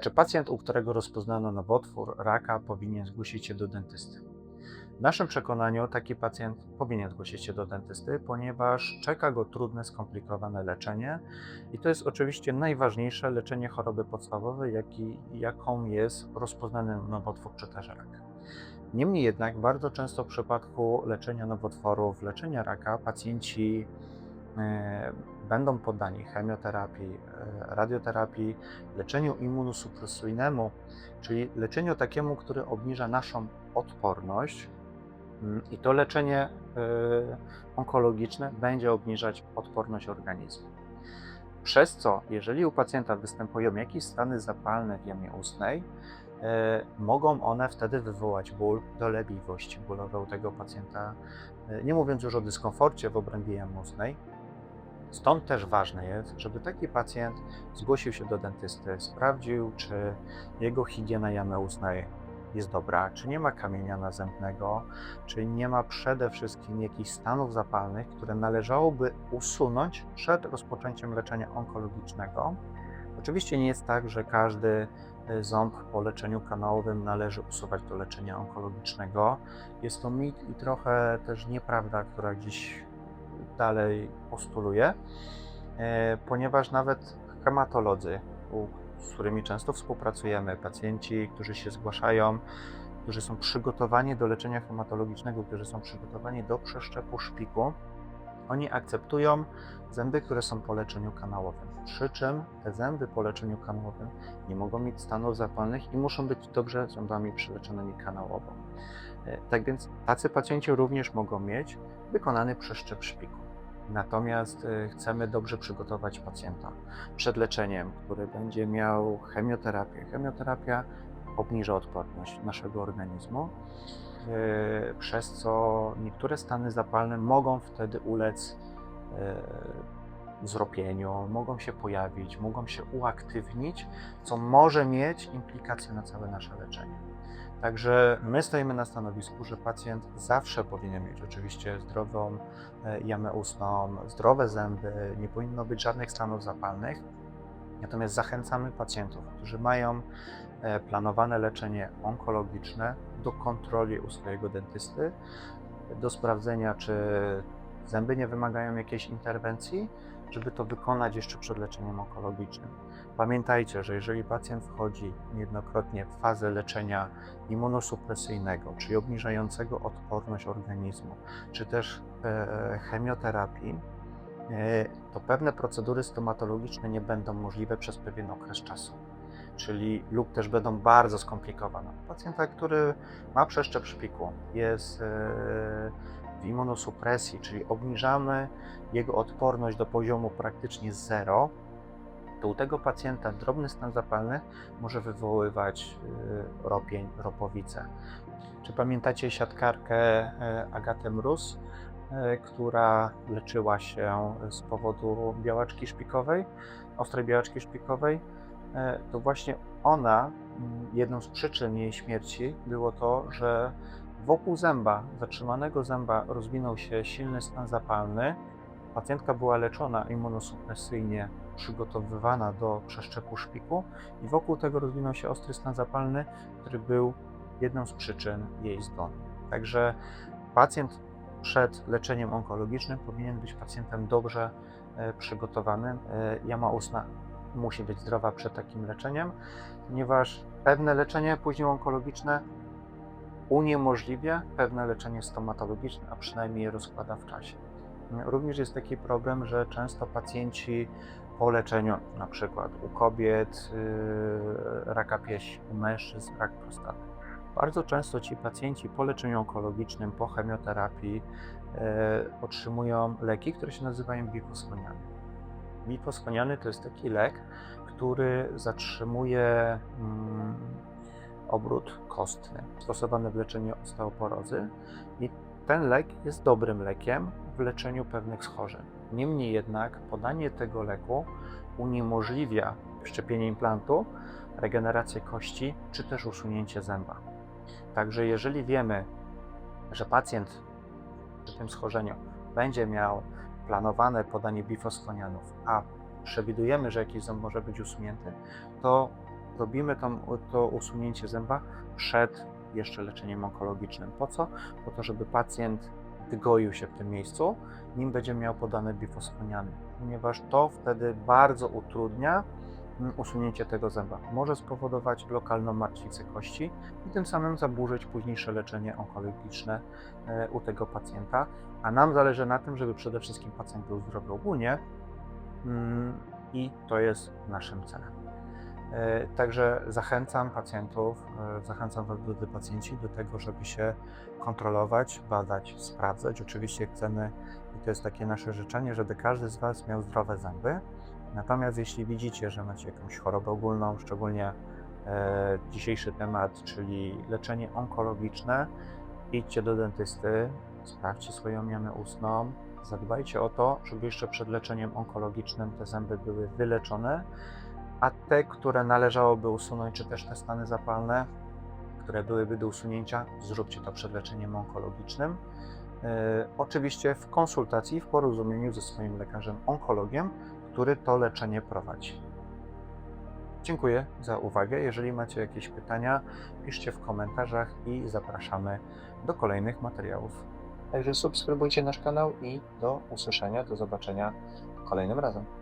Czy pacjent, u którego rozpoznano nowotwór raka, powinien zgłosić się do dentysty? W naszym przekonaniu taki pacjent powinien zgłosić się do dentysty, ponieważ czeka go trudne, skomplikowane leczenie i to jest oczywiście najważniejsze leczenie choroby podstawowej, jaką jest rozpoznany nowotwór czy też rak. Niemniej jednak bardzo często w przypadku leczenia nowotworów, leczenia raka, pacjenci będą poddani chemioterapii, e, radioterapii, leczeniu immunosupresyjnemu, czyli leczeniu takiemu, które obniża naszą odporność. Mm, I to leczenie e, onkologiczne będzie obniżać odporność organizmu. Przez co, jeżeli u pacjenta występują jakieś stany zapalne w jamie ustnej, e, mogą one wtedy wywołać ból, dolegliwości bólowe u tego pacjenta, e, nie mówiąc już o dyskomforcie w obrębie jamy ustnej. Stąd też ważne jest, żeby taki pacjent zgłosił się do dentysty, sprawdził, czy jego higiena jamy ustnej jest dobra, czy nie ma kamienia nazębnego, czy nie ma przede wszystkim jakichś stanów zapalnych, które należałoby usunąć przed rozpoczęciem leczenia onkologicznego. Oczywiście nie jest tak, że każdy y, ząb po leczeniu kanałowym należy usuwać do leczenia onkologicznego. Jest to mit i trochę też nieprawda, która gdzieś dalej postuluje, ponieważ nawet hematolodzy, z którymi często współpracujemy, pacjenci, którzy się zgłaszają, którzy są przygotowani do leczenia hematologicznego, którzy są przygotowani do przeszczepu szpiku, oni akceptują zęby, które są po leczeniu kanałowym. Przy czym te zęby po leczeniu kanałowym nie mogą mieć stanów zapalnych i muszą być dobrze zębami przyleczonymi kanałowo. E, Tak więc tacy pacjenci również mogą mieć wykonany przeszczep szpiku. Natomiast y, chcemy dobrze przygotować pacjenta przed leczeniem, który będzie miał chemioterapię. Chemioterapia obniża odporność naszego organizmu, przez co niektóre stany zapalne mogą wtedy ulec y, zropieniu, mogą się pojawić, mogą się uaktywnić, co może mieć implikacje na całe nasze leczenie. Także my stoimy na stanowisku, że pacjent zawsze powinien mieć oczywiście zdrową e, jamę ustną, zdrowe zęby, nie powinno być żadnych stanów zapalnych. Natomiast zachęcamy pacjentów, którzy mają e, planowane leczenie onkologiczne, do kontroli u swojego dentysty, do sprawdzenia, czy zęby nie wymagają jakiejś interwencji, żeby to wykonać jeszcze przed leczeniem onkologicznym. Pamiętajcie, że jeżeli pacjent wchodzi niejednokrotnie w fazę leczenia immunosupresyjnego, czyli obniżającego odporność organizmu, czy też e, chemioterapii, e, to pewne procedury stomatologiczne nie będą możliwe przez pewien okres czasu. Czyli lub też będą bardzo skomplikowane. Pacjenta, który ma przeszczep szpiku, jest e, w immunosupresji, czyli obniżamy jego odporność do poziomu praktycznie zero, to u tego pacjenta drobny stan zapalny może wywoływać y, ropień, ropowice. Czy pamiętacie siatkarkę Agatę Mróz, która leczyła się z powodu białaczki szpikowej, ostrej białaczki szpikowej? Y, To właśnie ona, mm, jedną z przyczyn jej śmierci było to, że wokół zęba, zatrzymanego zęba rozwinął się silny stan zapalny. Pacjentka była leczona immunosupresyjnie, przygotowywana do przeszczepu szpiku i wokół tego rozwinął się ostry stan zapalny, który był jedną z przyczyn jej zgonu. Także pacjent przed leczeniem onkologicznym powinien być pacjentem dobrze e, przygotowanym. E, Jama ustna musi być zdrowa przed takim leczeniem, ponieważ pewne leczenie później onkologiczne uniemożliwia pewne leczenie stomatologiczne, a przynajmniej je rozkłada w czasie. Również jest taki problem, że często pacjenci po leczeniu, na przykład u kobiet yy, raka piersi, u mężczyzn rak prostaty, bardzo często ci pacjenci po leczeniu onkologicznym, po chemioterapii yy, otrzymują leki, które się nazywają bifosfoniany. Bifosfoniany to jest taki lek, który zatrzymuje mm, obrót kostny, stosowany w leczeniu osteoporozy i ten lek jest dobrym lekiem w leczeniu pewnych schorzeń. Niemniej jednak podanie tego leku uniemożliwia wszczepienie implantu, regenerację kości czy też usunięcie zęba. Także jeżeli wiemy, że pacjent przy tym schorzeniu będzie miał planowane podanie bifosfonianów, a przewidujemy, że jakiś ząb może być usunięty, to robimy tam to usunięcie zęba przed jeszcze leczeniem onkologicznym. Po co? Po to, żeby pacjent wygoił się w tym miejscu, nim będzie miał podane bifosfoniany, ponieważ to wtedy bardzo utrudnia usunięcie tego zęba. Może spowodować lokalną martwicę kości i tym samym zaburzyć późniejsze leczenie onkologiczne e, u tego pacjenta. A nam zależy na tym, żeby przede wszystkim pacjent był zdrowy ogólnie mm, i to jest naszym celem. E, Także zachęcam pacjentów, e, zachęcam Was, drodzy pacjenci, do tego, żeby się kontrolować, badać, sprawdzać. Oczywiście chcemy, i to jest takie nasze życzenie, żeby każdy z Was miał zdrowe zęby. Natomiast jeśli widzicie, że macie jakąś chorobę ogólną, szczególnie e, dzisiejszy temat, czyli leczenie onkologiczne, idźcie do dentysty, sprawdźcie swoją mianę ustną, zadbajcie o to, żeby jeszcze przed leczeniem onkologicznym te zęby były wyleczone, a te, które należałoby usunąć, czy też te stany zapalne, które byłyby do usunięcia, zróbcie to przed leczeniem onkologicznym. E, oczywiście w konsultacji, w porozumieniu ze swoim lekarzem onkologiem, który to leczenie prowadzi. Dziękuję za uwagę. Jeżeli macie jakieś pytania, piszcie w komentarzach i zapraszamy do kolejnych materiałów. Także subskrybujcie nasz kanał i do usłyszenia, do zobaczenia kolejnym razem.